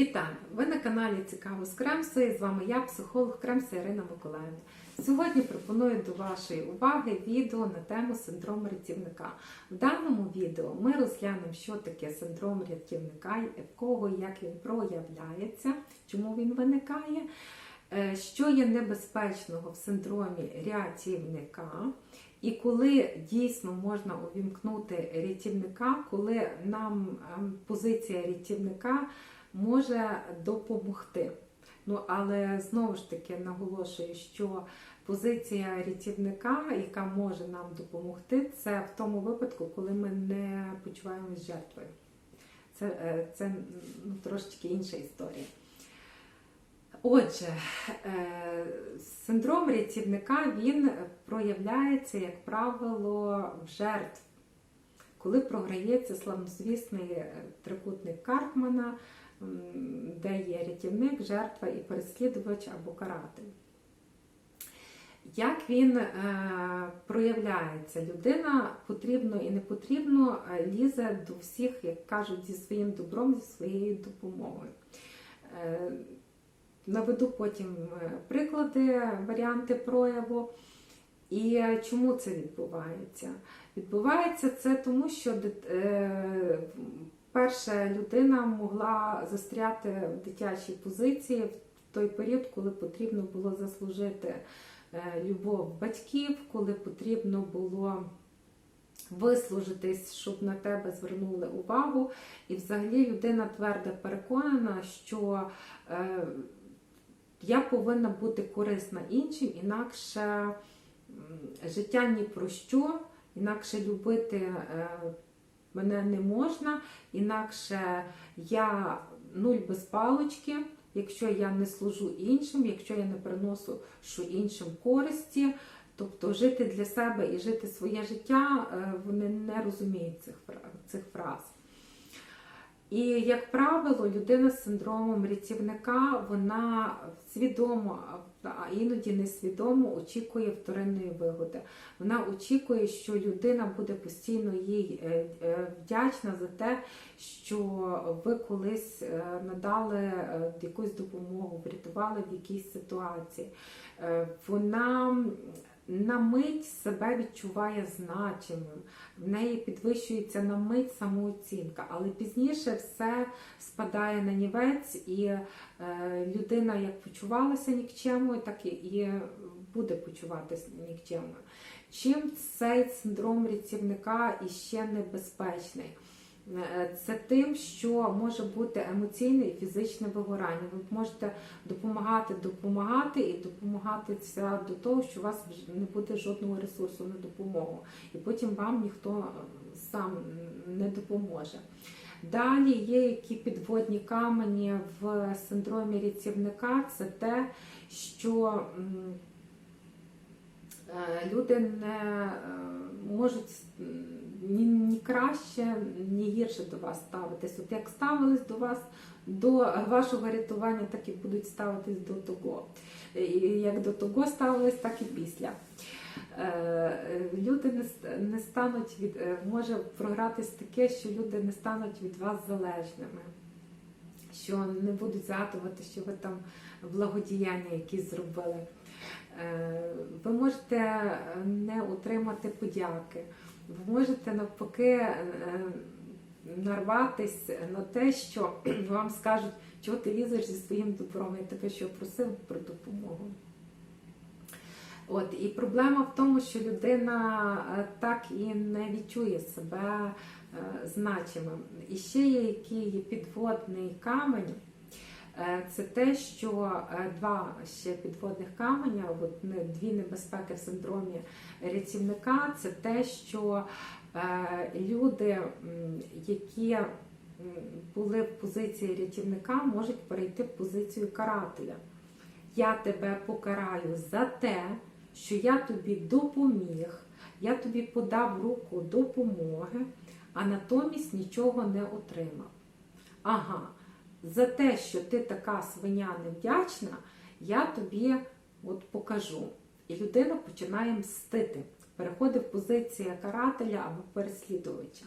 Вітаю! Ви на каналі Цікаво з Кремсою. І з вами я, психолог Кремса Ірина Миколаївна. Сьогодні пропоную до вашої уваги відео на тему синдрому рятівника. В даному відео ми розглянемо, що таке синдром рятівника, в кого і як він проявляється, чому він виникає, е, що є небезпечного в синдромі рятівника. І коли дійсно можна увімкнути рятівника, коли нам ем, позиція рятівника може допомогти. Ну, але знову ж таки наголошую, що позиція рятівника, яка може нам допомогти, це в тому випадку, коли ми не почуваємось жертвою. Це, е, це ну, трошечки інша історія. Отже, е, синдром рятівника він проявляється, як правило, в жертв, коли програється славнозвісний е, трикутник Карпмана, де є рятівник, жертва і переслідувач або каратель. Як він е, проявляється? Людина потрібно і не потрібно е, лізе до всіх, як кажуть, зі своїм добром, зі своєю допомогою. Е, Наведу потім е, приклади, варіанти прояву. І чому це відбувається? Відбувається це тому, що е, перша людина могла застряти в дитячій позиції в той період, коли потрібно було заслужити е, любов батьків, коли потрібно було вислужитись, щоб на тебе звернули увагу. І взагалі людина твердо переконана, що е, я повинна бути корисна іншим, інакше життя ні про що, інакше любити е, мене не можна, інакше я нуль без палочки, якщо я не служу іншим, якщо я не приношу іншим користі. Тобто жити для себе і жити своє життя, е, вони не розуміють цих, цих фраз. І, як правило, людина з синдромом рятівника, вона свідомо, а іноді несвідомо очікує вторинної вигоди. Вона очікує, що людина буде постійно їй е, е, вдячна за те, що ви колись е, надали якусь допомогу, врятували в якійсь ситуації. Вона на мить себе відчуває значимим, в неї підвищується на мить самооцінка, але пізніше все спадає на нівець, і е, людина як почувалася нікчемою, так і, буде почуватися нікчемою. Чим цей синдром рятівника іще небезпечний? Е, Це тим, що може бути емоційне і фізичне вигорання. Ви можете допомагати, допомагати і допомагатися до того, що у вас не буде жодного ресурсу на допомогу, і потім вам ніхто сам не допоможе. Далі є які підводні камені в синдромі рятівника. Це те, що е, люди не е, можуть ні, ні краще, ні гірше до вас ставитись. От як ставились до вас до вашого рятування, так і будуть ставитись до того. І як до того ставились, так і після. Е, Люди не, не стануть від е, може програтись таке, що люди не стануть від вас залежними, що не будуть згадувати, що ви там благодіяння якісь зробили. Е, Ви можете не отримати подяки, ви можете навпаки е, нарватись на те, що вам скажуть, чого ти лізеш зі своїм добром, я тебе що просив про допомогу. От, і проблема в тому, що людина е, так і не відчує себе е, значимим. І ще є який підводний камень. Е, Це те, що е, два ще підводних каменя, от дві небезпеки в синдромі рятівника, це те, що е, люди, які були в позиції рятівника, можуть перейти в позицію карателя. Я тебе покараю за те, що я тобі допоміг, я тобі подав руку допомоги, а натомість нічого не отримав. Ага, за те, що ти така свиня невдячна, я тобі от покажу. І людина починає мстити, переходить в позицію карателя або переслідувача.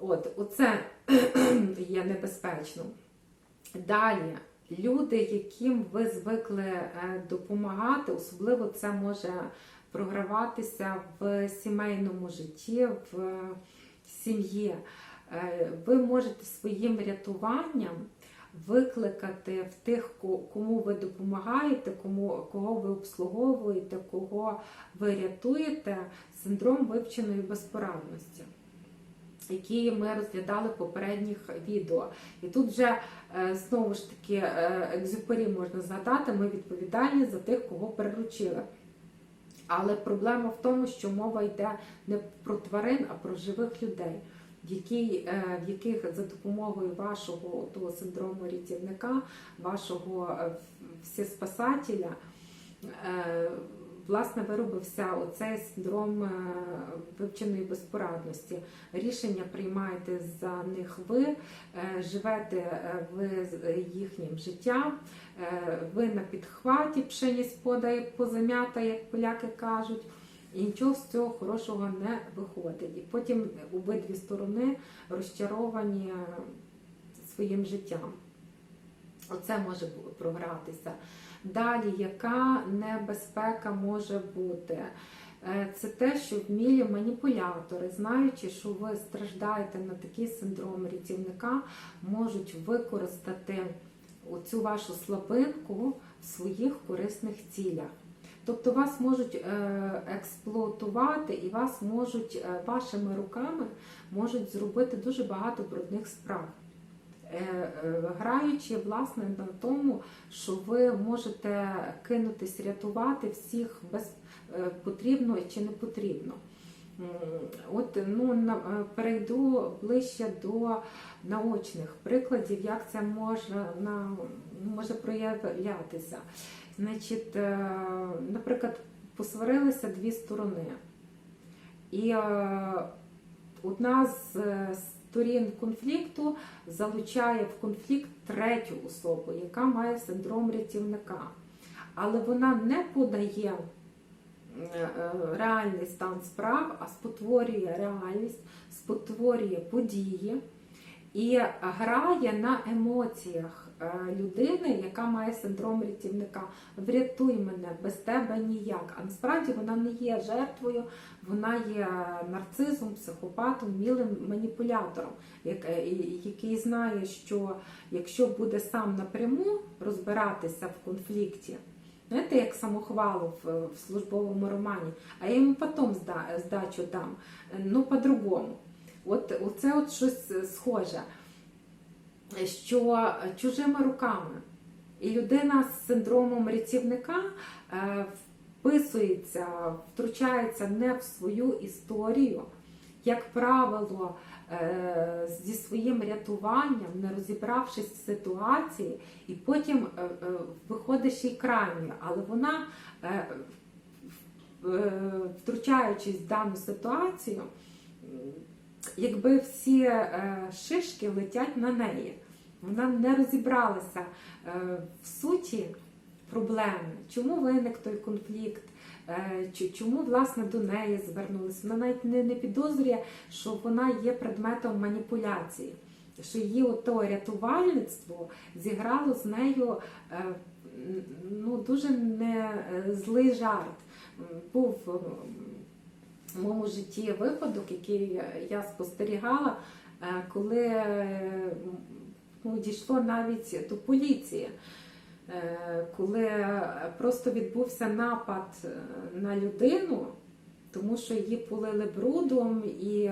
От, оце є небезпечно. Далі, люди, яким ви звикли е, допомагати, особливо це може програватися в сімейному житті, в сім'ї. Е, Ви можете своїм рятуванням викликати в тих, кому ви допомагаєте, кому, кого ви обслуговуєте, кого ви рятуєте, синдром вивченої безпорадності які ми розглядали в попередніх відео. І тут вже е, знову ж таки е, екзюпері можна згадати, ми відповідальні за тих, кого приручили. Але проблема в тому, що мова йде не про тварин, а про живих людей, які, е, в яких за допомогою вашого того синдрому рятівника, вашого е, всеспасателя, е, власне виробився оцей синдром вивченої безпорадності. Рішення приймаєте за них ви, живете ви їхнім життям, ви на підхваті пшеність подає позам'ята, як поляки кажуть. І нічого з цього хорошого не виходить. І потім обидві сторони розчаровані своїм життям. Оце може програтися. Далі, яка небезпека може бути? Е, Це те, що вмілі маніпулятори, знаючи, що ви страждаєте на такий синдром рятівника, можуть використати оцю вашу слабинку в своїх корисних цілях. Тобто вас можуть е, експлуатувати і вас можуть е, вашими руками можуть зробити дуже багато брудних справ. Е, Граючи власне на тому, що ви можете кинутись рятувати всіх без потрібно чи не потрібно. От ну перейду ближче до наочних прикладів, як це може на може проявлятися. Значить, е, наприклад, посварилися дві сторони, і е, одна з е, сторін конфлікту залучає в конфлікт третю особу, яка має синдром рятівника. Але вона не подає реальний стан справ, а спотворює реальність, спотворює події і грає на емоціях людини, яка має синдром рятівника. Врятуй мене, без тебе ніяк. А насправді вона не є жертвою, вона є нарцизом, психопатом, мілим маніпулятором, е, який знає, що якщо буде сам напряму розбиратися в конфлікті. Знаєте, як самохвалу в, службовому романі, а я йому потім зда- здачу дам. Ну, по-другому. От оце от щось схоже, що чужими руками. І людина з синдромом рятівника е, вписується, втручається не в свою історію, як правило, е, зі своїм рятуванням, не розібравшись в ситуації, і потім е, виходить ще й. Але вона, втручаючись в дану ситуацію, якби всі е, шишки летять на неї. Вона не розібралася е, в суті проблеми, чому виник той конфлікт, е, чому власне до неї звернулися. Вона навіть не, не підозрює, що вона є предметом маніпуляції, що її ото рятувальництво зіграло з нею ну, дуже не злий жарт. Був в моєму житті випадок, який я спостерігала, е, коли ну, дійшло навіть до поліції, Е, коли просто відбувся напад е, на людину, тому що її полили брудом і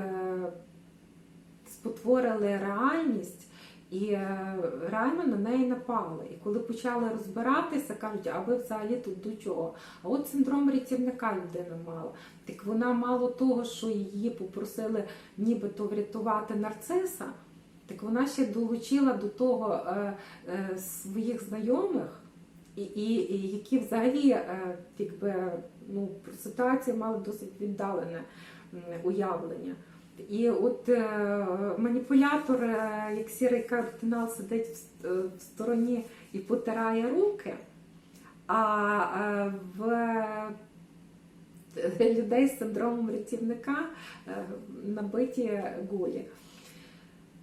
спотворили реальність. І е, реально на неї напали. І коли почали розбиратися, кажуть, а ви взагалі тут до чого? А от синдром рятівника людина мала. Так вона мало того, що її попросили нібито врятувати нарциса, так вона ще долучила до того е, е, своїх знайомих, і, і, і які взагалі е, якби, ну, про ситуацію досить віддалене уявлення. І от е, маніпулятор, як сірий кардинал, сидить в, е, в стороні і потирає руки, а е, в людей з синдромом рятівника набиті голі.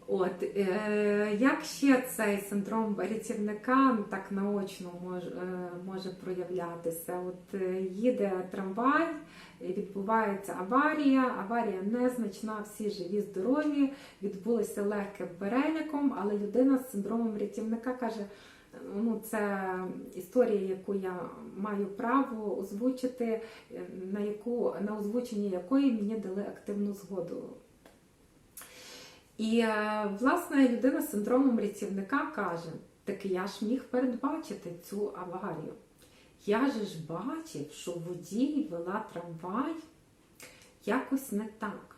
От е, як ще цей синдром рятівника так наочно може, е, може проявлятися? От е, їде трамвай, відбувається аварія. Аварія незначна, всі живі, здорові, відбулося легким переліком, але людина з синдромом рятівника каже. Ну, це історія, яку я маю право озвучити, е, на яку на озвучення якої мені дали активну згоду. І е, власне людина з синдромом рятівника каже: так я ж міг передбачити цю аварію. Я ж бачив, що водій вела трамвай якось не так.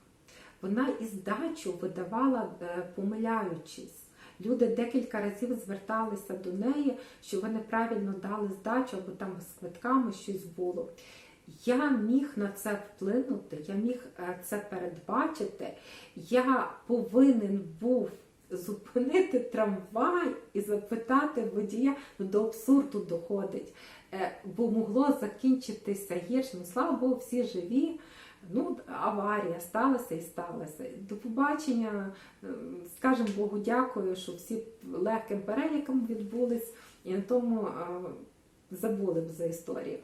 Вона і здачу видавала, е, помиляючись. Люди декілька разів зверталися до неї, що вони правильно дали здачу, або там з квитками щось було. Я міг на це вплинути, я міг е, це передбачити. Я повинен був зупинити трамвай і запитати водія, ну до абсурду доходить, Е, бо могло закінчитися гірше. Ну, слава Богу, всі живі. Ну, аварія сталася і сталася. До побачення, Ем, скажемо Богу, дякую, що всі легким переліком відбулись, і на тому е, забули б за історію.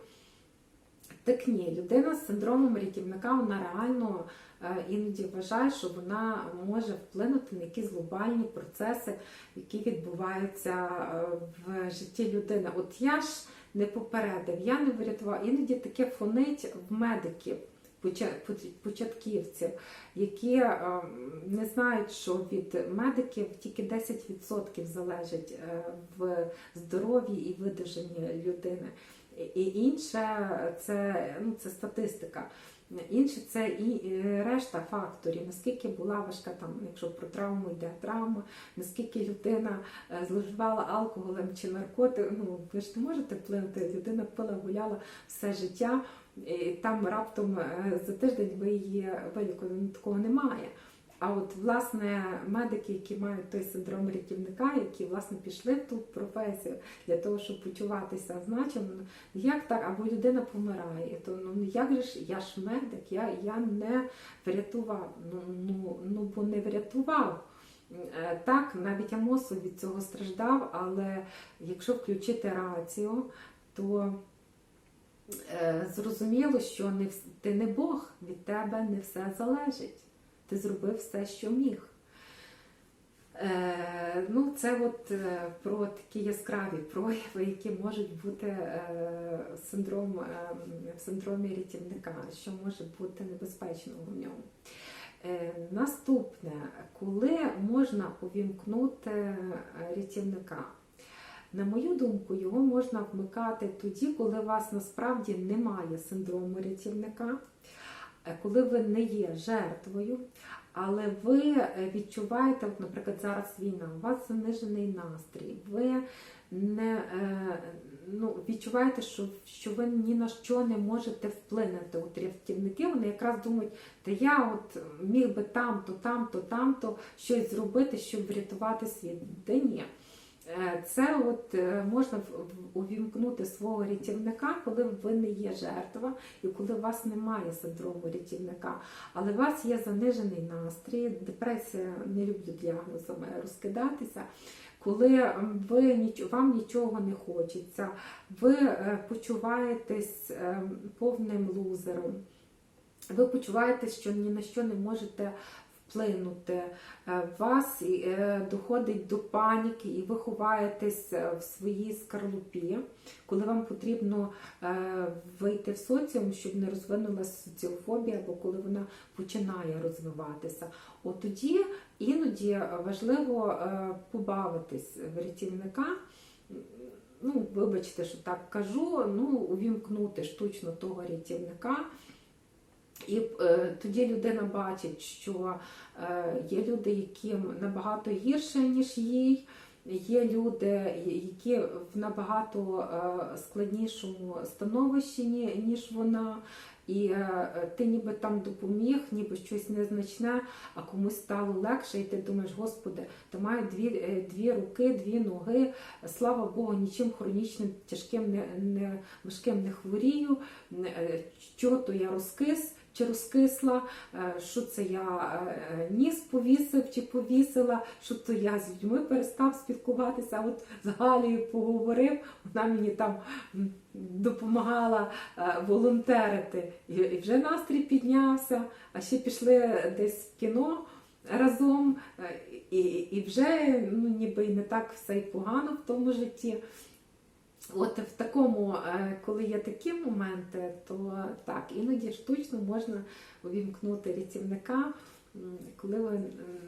Так ні, людина з синдромом рятівника вона реально е, іноді вважає, що вона може вплинути на якісь глобальні процеси, які відбуваються е, в житті людини. От я ж не попередив, я не врятував. Іноді таке фонить в медиків, початківців, які е, не знають, що від медиків тільки 10% залежить в здоров'ї і видужанні людини. І інше це, ну, це статистика. Інше це і решта факторів, наскільки була важка там, якщо про травму йде травма, наскільки людина е, зловживала алкоголем чи наркотиком. Ну ви ж не можете вплинути. Людина пила, гуляла все життя, і там раптом е, за тиждень ви її вилікували. Ну, такого немає. А от власне медики, які мають той синдром рятівника, які власне пішли в ту професію для того, щоб почуватися значимо, ну, як так, або людина помирає, то ну як же ж я ж медик, я, я не врятував. Ну, ну, ну бо не врятував. Е, Так, навіть Амосов від цього страждав, але якщо включити рацію, то е, зрозуміло, що не, ти не Бог, від тебе не все залежить. Ти зробив все, що міг. Е, ну, це от е, про такі яскраві прояви, які можуть бути е, синдром, е, в синдромі рятівника, що може бути небезпечного в ньому. Е, наступне, коли можна увімкнути е, рятівника? На мою думку, його можна вмикати тоді, коли у вас насправді немає синдрому рятівника, коли ви не є жертвою, але ви е, відчуваєте, наприклад, зараз війна, у вас занижений настрій, ви не е, ну, відчуваєте, що, що ви ні на що не можете вплинути. От рятівники вони якраз думають, та я от міг би там-то, там-то, там-то щось зробити, щоб врятувати світ. Де ні. Е, Це от е, можна увімкнути свого рятівника, коли ви не є жертва і коли у вас немає синдрому рятівника, але у вас є занижений настрій, депресія, не люблю діагнозами розкидатися. Коли ви вам нічого не хочеться, ви е, почуваєтесь повним лузером, ви почуваєтесь, що ні на що не можете вплинути, Е, вас е, доходить до паніки, і ви ховаєтесь е, в своїй скарлупі, коли вам потрібно вийти в соціум, щоб не розвинулася соціофобія, або коли вона починає розвиватися. От тоді іноді важливо побавитись в рятівника. Ну, вибачте, що так кажу, ну, увімкнути штучно того рятівника. І е, тоді людина бачить, що е, є люди, яким набагато гірше, ніж їй. Є люди, які в набагато е, складнішому становищі, ні- ніж вона. І е, ти ніби там допоміг, ніби щось незначне, а комусь стало легше, і ти думаєш, Господи, ти маю дві, е, дві руки, дві ноги. Слава Богу, нічим хронічним, тяжким, не, не важким не хворію. Е, Що то я розкис, чи розкисла, е, що це я е, ніс повісив чи повісила, що то я з людьми перестав спілкуватися. От з Галією поговорив, вона мені там допомагала е, волонтерити. І вже настрій піднявся, а ще пішли десь в кіно разом, е, і, і вже ну, ніби не так все і погано в тому житті. От в такому, е, коли є такі моменти, то так, іноді штучно можна увімкнути рятівника, коли ви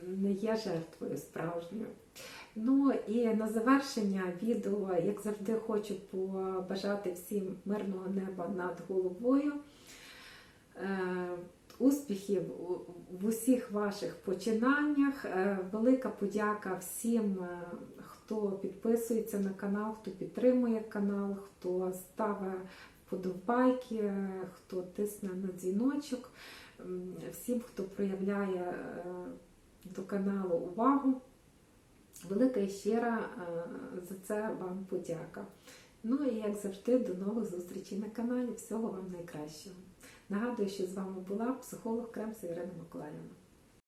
не є жертвою справжньою. Ну і на завершення відео, як завжди, хочу побажати всім мирного неба над головою. Е, Успіхів в усіх ваших починаннях. Е, Велика подяка всім, хто підписується на канал, хто підтримує канал, хто ставить вподобайки, хто тисне на дзвіночок, всім, хто проявляє е, до каналу увагу. Велика і щира е, за це вам подяка. Ну і як завжди, до нових зустрічей на каналі. Всього вам найкращого. Нагадую, що з вами була психолог Кремса Ірина Миколаївна.